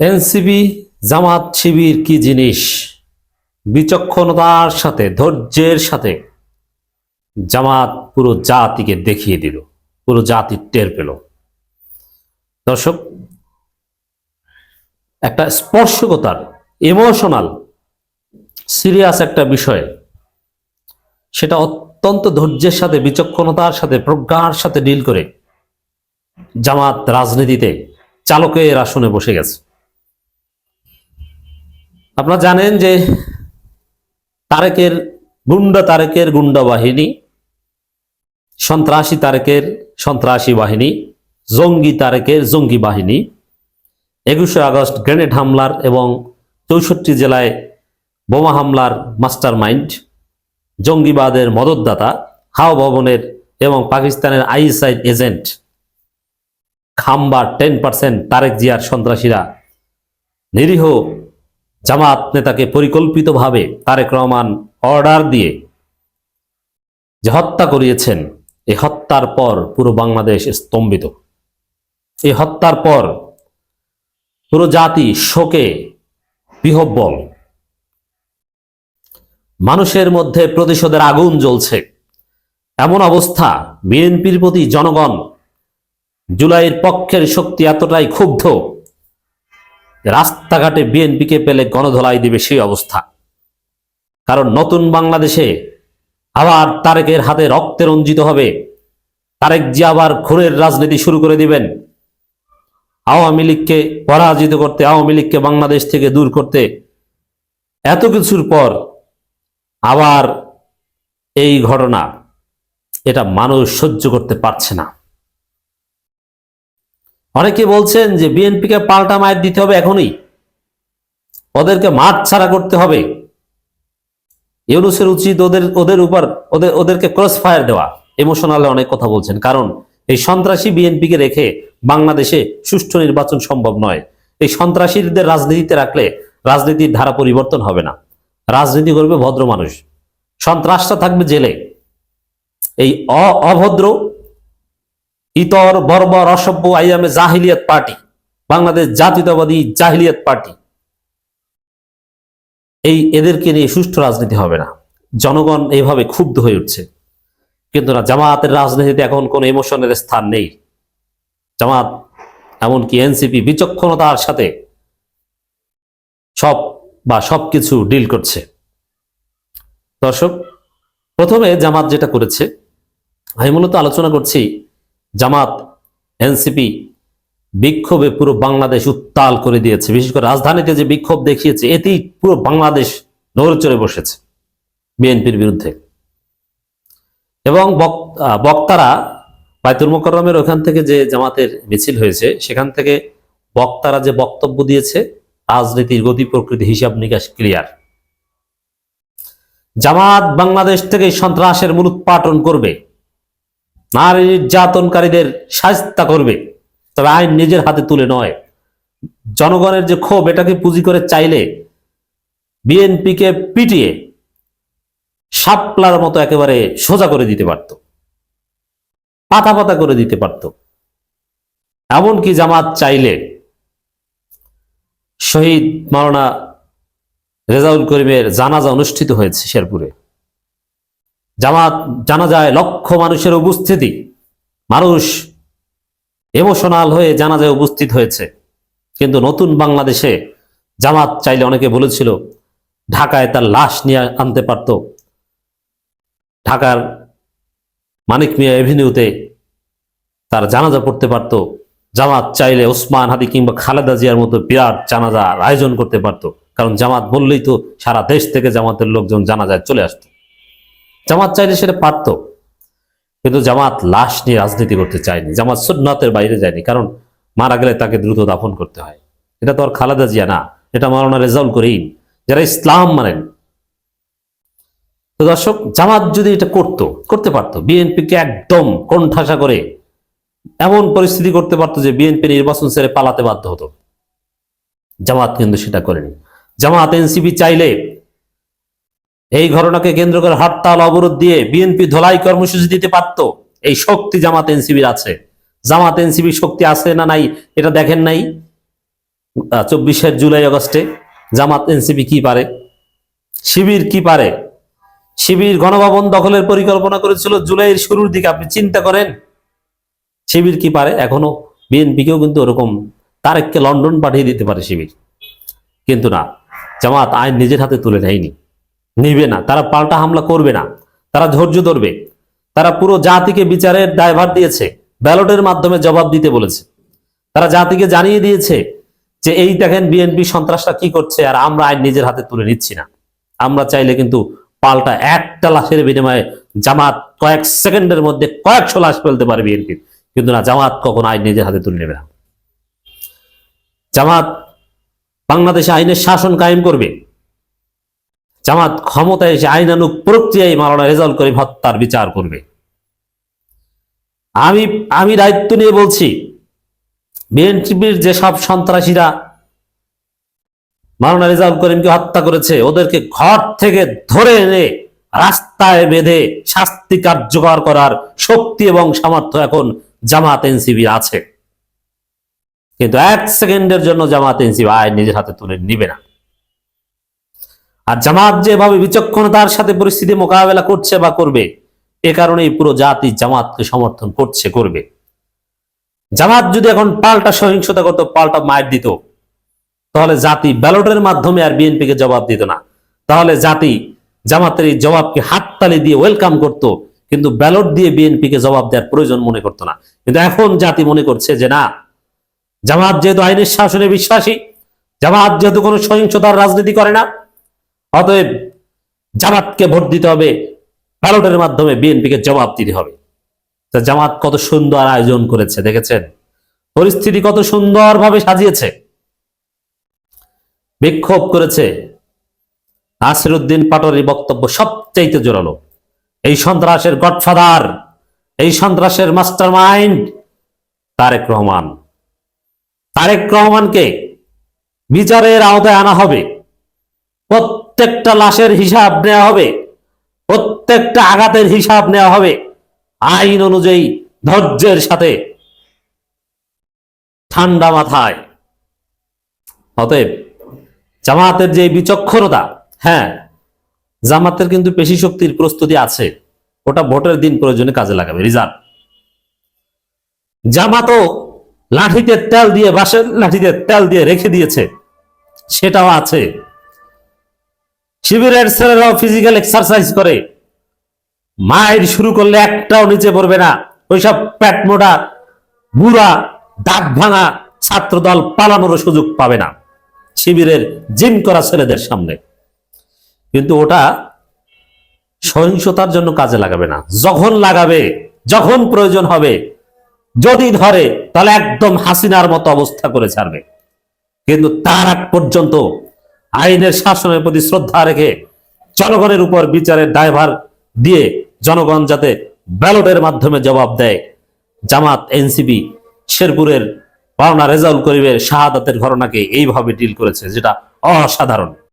NCB, Jamaat Shibir কি জিনিস? বিচক্ষণতার সাথে, ধৈর্যের সাথে জামাত পুরো জাতিকে দেখিয়ে দিল, পুরো জাতি টের পেল। দর্শক, একটা স্পর্শকতার, ইমোশনাল, সিরিয়াস একটা বিষয়। সেটা অত্যন্ত ধৈর্যের সাথে, বিচক্ষণতার সাথে, প্রজ্ঞার সাথে ডিল করে জামাত রাজনীতিতে চালকের আসনে বসে গেছে। আপনারা জানেন যে তারেকের গুন্ডা তারেকের গুন্ডা বাহিনী, সন্ত্রাসী তারেকের সন্ত্রাসী বাহিনী, জঙ্গি তারেকের জঙ্গি বাহিনী, একুশে আগস্ট গ্রেনেড হামলার এবং চৌষট্টি জেলায় বোমা হামলার মাস্টার মাইন্ড জঙ্গিবাদের মদতদাতা, হাও ভবনের এবং পাকিস্তানের আইএসআই এজেন্ট খাম্বার টেন পার্সেন্ট তারেক জিয়ার সন্ত্রাসীরা নিরীহ জামাত নেতাকে পরিকল্পিতভাবে তারেক রহমান অর্ডার দিয়ে যে হত্যা করিয়েছেন এই হত্যার পর পুরো বাংলাদেশ স্তম্ভিত। এই হত্যার পর পুরো জাতি শোকে বিহব্বল মানুষের মধ্যে প্রতিশোধের আগুন জ্বলছে। এমন অবস্থা বিএনপির প্রতি জনগণ জুলাইয়ের পক্ষের শক্তি এতটাই ক্ষুব্ধ রাস্তাঘাটে বিএনপিকে পেলে গণধলাই দিবে সেই অবস্থা। কারণ নতুন বাংলাদেশে আবার তারেকের হাতে রক্তে রঞ্জিত হবে। তারেক জি আবার খুনের রাজনীতি শুরু করে দিবেন। আওয়ামী লীগকে পরাজিত করতে, আওয়ামী লীগকে বাংলাদেশ থেকে দূর করতে এত কিছুর পর আবার এই ঘটনা, এটা মানুষ সহ্য করতে পারছে না। অনেকে বলছেন যে বিএনপিকে পাল্টা মায়ের দিতে হবে এখনই। ওদেরকে মাঠ ছাড়া করতে হবে। ইউনুসের উচিত ওদের ওদের উপর, ওদের, ওদেরকে ক্রস ফায়ার দেওয়া। ইমোশনালে অনেক কথা বলছেন। কারণ এই সন্ত্রাসী বিএনপিকে রেখে বাংলাদেশে সুষ্ঠু নির্বাচন সম্ভব নয়। এই সন্ত্রাসীদের রাজনীতিতে রাখলে রাজনীতির ধারা পরিবর্তন হবে না। রাজনীতি করবে ভদ্র মানুষ। সন্ত্রাসটা থাকবে জেলে। এই অভদ্র ইতর, বর্বর, অসভ্য, আইয়ামে জাহিলিয়াত পার্টি, বাংলাদেশ জাতীয়তাবাদী জাহিলিয়াত পার্টি। এই এদেরকে নিয়ে সুষ্ঠু রাজনীতি হবে না। জনগণ এইভাবে ক্ষুব্ধ হয়ে উঠছে। কিন্তু না জামাতের রাজনীতিতে এখন কোনো ইমোশনের স্থান নেই। জামাত এমনকি এনসিপি বিচক্ষণতার সাথে সব বা সবকিছু ডিল করছে। দর্শক, প্রথমে জামাত যেটা করেছে, আমি মূলত আলোচনা করছি জামাত, এনসিপি বিক্ষোভে পুরো বাংলাদেশ উত্তাল করে দিয়েছে। বিশেষ করে রাজধানীতে যে বিক্ষোভ দেখিয়েছে, এতেই পুরো বাংলাদেশ নড়চড়ে বসেছে বিএনপির বিরুদ্ধে। এবং বক্তারা বাইতুল মোকরমের ওখান থেকে যে জামাতের মিছিল হয়েছে, সেখান থেকে বক্তারা যে বক্তব্য দিয়েছে, রাজনীতির গতি, প্রকৃতি হিসাব নিকাশ ক্লিয়ার। জামাত বাংলাদেশ থেকে সন্ত্রাসের মূলোৎপাটন করবে। নারী নির্যাতনকারীদের সাজতা করবে। তবে আইন নিজের হাতে তুলে নয়। জনগণের যে ক্ষোভ, এটাকে পুঁজি করে চাইলে বিএনপিকে পিটিয়ে সাপলার মতো একেবারে সোজা করে দিতে পারত। পাতা পাতা করে দিতে পারত। এমনকি জামাত চাইলে শহীদ মাওলানা রেজাউল করিমের জানাজা অনুষ্ঠিত হয়েছে শেরপুরে। জামাত জানা যায় লক্ষ মানুষের উপস্থিতি। মানুষ ইমোশনাল হয়ে জানাজায় উপস্থিত হয়েছে। কিন্তু নতুন বাংলাদেশে জামাত চাইলে অনেকে বলেছিল, ঢাকায় তার লাশ নিয়ে আনতে পারত। ঢাকার মানিক মিয়া এভিনিউতে তার জানাজা পড়তে পারত। জামাত চাইলে ওসমান হাদি কিংবা খালেদা জিয়ার মতো বিরাট জানাজার আয়োজন করতে পারত। কারণ জামাত বললেই তো সারা দেশ থেকে জামাতের লোকজন জানাজায় চলে আসতো। জামাত চাইলে সেটা পারত, কিন্তু জামাত লাশ নিয়ে রাজনীতি করতে চায়নি, জামাত সুন্নাতের বাইরে যায়নি, কারণ মারা গেলে তাকে দ্রুত দাফন করতে হয়। এটা তো আর খালেদা জিয়া না, এটা মারানা রেজাউল করিম, যারা ইসলাম মানেন। তো দর্শক, জামাত যদি এটা করতো, করতে পারতো, বিএনপিকে একদম কোণঠাসা করে এমন পরিস্থিতি করতে পারতো যে বিএনপি নির্বাচন ছেড়ে পালাতে বাধ্য হতো। জামাত কিন্তু সেটা করেনি। জামাত এনসিপি চাইলে এই ঘটনাকে কেন্দ্র করে হরতাল, অবরোধ দিয়ে বিএনপি ধোলাই কর্মসূচি দিতে পারত। এই শক্তি জামাত এনসিবির আছে। জামাত এনসিবির শক্তি আছে না নাই, এটা দেখেন নাই। চব্বিশের জুলাই আগস্টে জামাত এনসিপি কি পারে? শিবির কি পারে? শিবির গণভবন দখলের পরিকল্পনা করেছিল জুলাইয়ের শুরুর দিকে, আপনি চিন্তা করেন। শিবির কি পারে? এখনও বিএনপিকেও কিন্তু ওরকম তারেককে লন্ডন পাঠিয়ে দিতে পারে শিবির। কিন্তু না, জামাত আইন নিজের হাতে তুলে নেয়নি। নিবে না। তারা পাল্টা হামলা করবে না। তারা ধৈর্য ধরবে। তারা পুরো জাতিকে বিচারের দায়ভার দিয়েছে। ব্যালটের মাধ্যমে জবাব দিতে বলেছে। তারা জাতিকে জানিয়ে দিয়েছে যে, এই দেখেন বিএনপি সন্ত্রাসটা কি করছে আর আমরা আইন নিজের হাতে তুলে নিচ্ছি না। আমরা চাইলে কিন্তু পাল্টা একটা লাশের বিনিময়ে জামাত কয়েক সেকেন্ডের মধ্যে কয়েকশো লাশ ফেলতে পারে বিএনপির কিন্তু না, জামাত কখনো আইন নিজের হাতে তুলে নেবে না। জামাত বাংলাদেশে আইনের শাসন কায়েম করবে। জামাত ক্ষমতায় এসে আইনানুক প্রক্রিয়ায় মারানা রেজাল্ট করে হত্যার বিচার করবে। আমি আমি দায়িত্ব নিয়ে বলছি, বিএনপির যেসব সন্ত্রাসীরা মারানা রেজাল্ট করিমকে হত্যা করেছে, ওদেরকে ঘর থেকে ধরে এনে রাস্তায় বেঁধে শাস্তি কার্যকর করার শক্তি এবং সামর্থ্য এখন জামাত এনসিবি আছে। কিন্তু এক সেকেন্ডের জন্য জামাত এনসিবি আয় নিজের হাতে তুলে নিবে না। আর জামাত যেভাবে বিচক্ষণতার সাথে পরিস্থিতি মোকাবেলা করছে বা করবে, এ কারণেই পুরো জাতি জামাতকে সমর্থন করছে, করবে। জামাত যদি এখন পাল্টা সহিংসতা করতো পাল্টা মায়ের দিত, তাহলে জাতি ব্যালটের মাধ্যমে আর বিএনপিকে জবাব দিত না। তাহলে জাতি জামাতের এই জবাবকে হাততালি দিয়ে ওয়েলকাম করত, কিন্তু ব্যালট দিয়ে বিএনপিকে জবাব দেওয়ার প্রয়োজন মনে করতো না। কিন্তু এখন জাতি মনে করছে যে না, জামাত যেহেতু আইনের শাসনে বিশ্বাসী, জামাত যেহেতু কোনো সহিংসতার রাজনীতি করে না অতএব জামাতকে ভোট দিতে হবে, ব্যালটের মাধ্যমে বিএনপিকে জবাব দিতে হবে। জামাত কত সুন্দর আয়োজন করেছে, দেখেছেন? পরিস্থিতি কত সুন্দরভাবে সাজিয়েছে। বিক্ষোভ করেছে। নাসিরুদ্দিন পাটোয়ারির বক্তব্য সবচাইতে জোরালো। এই সন্ত্রাসের গডফাদার, এই সন্ত্রাসের মাস্টার মাইন্ড তারেক রহমান। তারেক রহমানকে বিচারের আওতায় আনা হবে। প্রত্যেকটা লাশের হিসাব নেওয়া হবে। প্রত্যেকটা আঘাতের হিসাব নেওয়া হবে আইন অনুযায়ী ধৈর্যের সাথে। ঠান্ডা মাথায়। অতএব জামাতের যে বিচক্ষণতা হ্যাঁ জামাতের কিন্তু পেশি শক্তির প্রস্তুতি আছে। ওটা ভোটের দিন প্রয়োজনে কাজে লাগাবে, রিজার্ভ। জামাতও লাঠিতে তেল দিয়ে বাঁশের লাঠিতে তেল দিয়ে রেখে দিয়েছে। সেটাও আছে। শিবিরের ছেলেরাও ফিজিক্যাল এক্সারসাইজ করে। মায়ের শুরু করলে একটাও নিচে পড়বে না। ওইসব প্যাট মোটা, বুড়া, দাঁত ভাঙা ছাত্রদল পালানোর সুযোগ পাবে না। শিবিরের জিম করা ছেলেদের সামনে। কিন্তু ওটা সহিংসতার জন্য কাজে লাগাবে না। যখন লাগাবে, যখন প্রয়োজন হবে, যদি ধরে, তাহলে একদম হাসিনার মতো অবস্থা করে ছাড়বে। কিন্তু তার আগ পর্যন্ত আইনের শাসনের প্রতি শ্রদ্ধা রেখে জনগণের উপর বিচারের দায়ভার দিয়ে জনগণ যাতে ব্যালটের মাধ্যমে জবাব দেয়। জামাত, এনসিপি, শেরপুরের পাওনা রেজাউল করিমের শাহাদাতের ঘটনাকে এইভাবে ডিল করেছে, যেটা অসাধারণ।